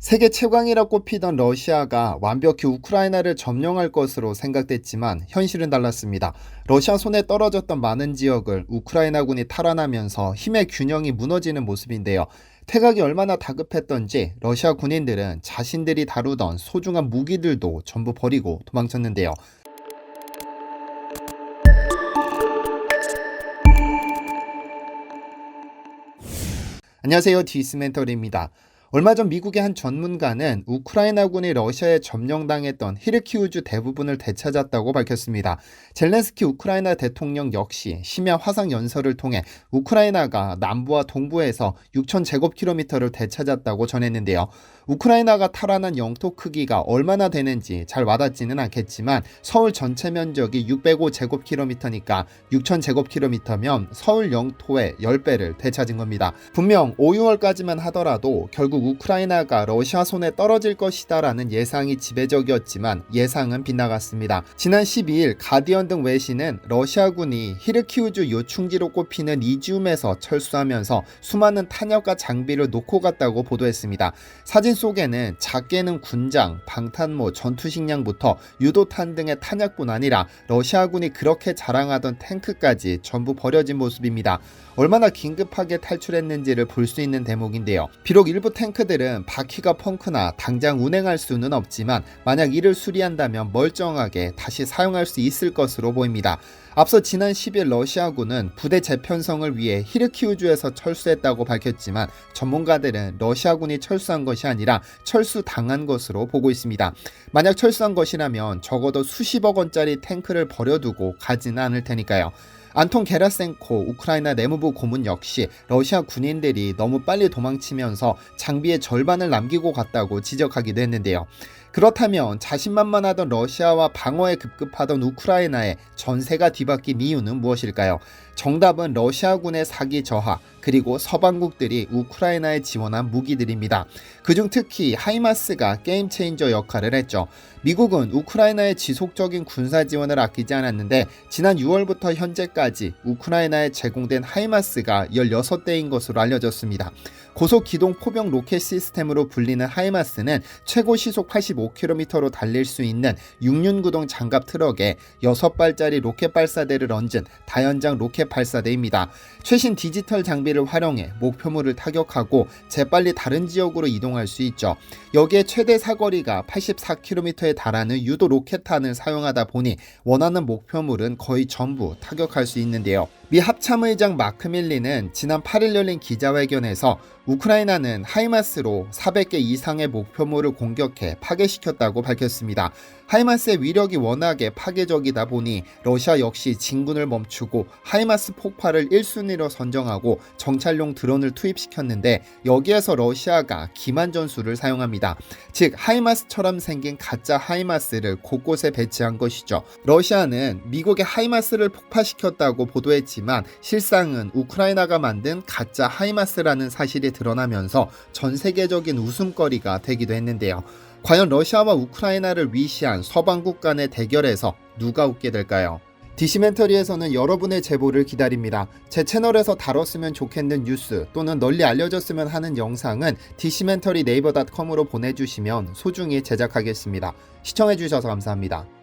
세계 최강이라 꼽히던 러시아가 완벽히 우크라이나를 점령할 것으로 생각됐지만 현실은 달랐습니다. 러시아 손에 떨어졌던 많은 지역을 우크라이나군이 탈환하면서 힘의 균형이 무너지는 모습인데요. 태각이 얼마나 다급했던지 러시아 군인들은 자신들이 다루던 소중한 무기들도 전부 버리고 도망쳤는데요. 안녕하세요. 디스멘터리입니다. 얼마 전 미국의 한 전문가는 우크라이나군이 러시아에 점령당했던 히르키우주 대부분을 되찾았다고 밝혔습니다. 젤렌스키 우크라이나 대통령 역시 심야 화상 연설을 통해 우크라이나가 남부와 동부에서 6천 제곱킬로미터를 되찾았다고 전했는데요. 우크라이나가 탈환한 영토 크기가 얼마나 되는지 잘 와닿지는 않겠지만 서울 전체 면적이 605 제곱킬로미터니까 6천 제곱킬로미터면 서울 영토의 10배를 되찾은 겁니다. 분명 5, 6월까지만 하더라도 결국 우크라이나가 러시아 손에 떨어질 것이다라는 예상이 지배적이었지만 예상은 빗나갔습니다. 지난 12일 가디언 등 외신은 러시아군이 히르키우주 요충지로 꼽히는 이지움에서 철수하면서 수많은 탄약과 장비를 놓고 갔다고 보도했습니다. 사진 속에는 작게는 군장, 방탄모, 전투식량부터 유도탄 등의 탄약뿐 아니라 러시아군이 그렇게 자랑하던 탱크까지 전부 버려진 모습입니다. 얼마나 긴급하게 탈출했는지를 볼 수 있는 대목인데요. 비록 일부 탱크 들은 바퀴가 펑크나 당장 운행할 수는 없지만 만약 이를 수리한다면 멀쩡하게 다시 사용할 수 있을 것으로 보입니다. 앞서 지난 10일 러시아군은 부대 재편성을 위해 히르키우주에서 철수했다고 밝혔지만 전문가들은 러시아군이 철수한 것이 아니라 철수당한 것으로 보고 있습니다. 만약 철수한 것이라면 적어도 수십억 원짜리 탱크를 버려두고 가지는 않을 테니까요. 안톤 게라센코 우크라이나 내무부 고문 역시 러시아 군인들이 너무 빨리 도망치면서 장비의 절반을 남기고 갔다고 지적하기도 했는데요. 그렇다면 자신만만하던 러시아와 방어에 급급하던 우크라이나의 전세가 뒤바뀐 이유는 무엇일까요? 정답은 러시아군의 사기 저하 그리고 서방국들이 우크라이나에 지원한 무기들입니다. 그중 특히 하이마스가 게임 체인저 역할을 했죠. 미국은 우크라이나의 지속적인 군사 지원을 아끼지 않았는데 지난 6월부터 현재까지 우크라이나에 제공된 하이마스가 16대인 것으로 알려졌습니다. 고속 기동 포병 로켓 시스템으로 불리는 하이마스는 최고 시속 85km로 달릴 수 있는 6륜 구동 장갑 트럭에 6발짜리 로켓 발사대를 얹은 다연장 로켓 발사대입니다. 최신 디지털 장비를 활용해 목표물을 타격하고 재빨리 다른 지역으로 이동할 수 있죠. 여기에 최대 사거리가 84km에 달하는 유도 로켓탄을 사용하다 보니 원하는 목표물은 거의 전부 타격할 수 있는데요. 미 합참의장 마크 밀리는 지난 8일 열린 기자회견에서 우크라이나는 하이마스로 400개 이상의 목표물을 공격해 파괴시켰다고 밝혔습니다. 하이마스의 위력이 워낙에 파괴적이다 보니 러시아 역시 진군을 멈추고 하이마스 폭발을 1순위로 선정하고 정찰용 드론을 투입시켰는데 여기에서 러시아가 기만 전술을 사용합니다. 즉 하이마스처럼 생긴 가짜 하이마스를 곳곳에 배치한 것이죠. 러시아는 미국의 하이마스를 폭파시켰다고 보도했지만 실상은 우크라이나가 만든 가짜 하이마스라는 드러나면서 전 세계적인 웃음거리가 되기도 했는데요. 과연 러시아와 우크라이나를 위시한 서방국 간의 대결에서 누가 웃게 될까요? 디시멘터리에서는 여러분의 제보를 기다립니다. 제 채널에서 다뤘으면 좋겠는 뉴스 또는 널리 알려졌으면 하는 영상은 디시멘터리 네이버 닷컴으로 보내주시면 소중히 제작하겠습니다. 시청해주셔서 감사합니다.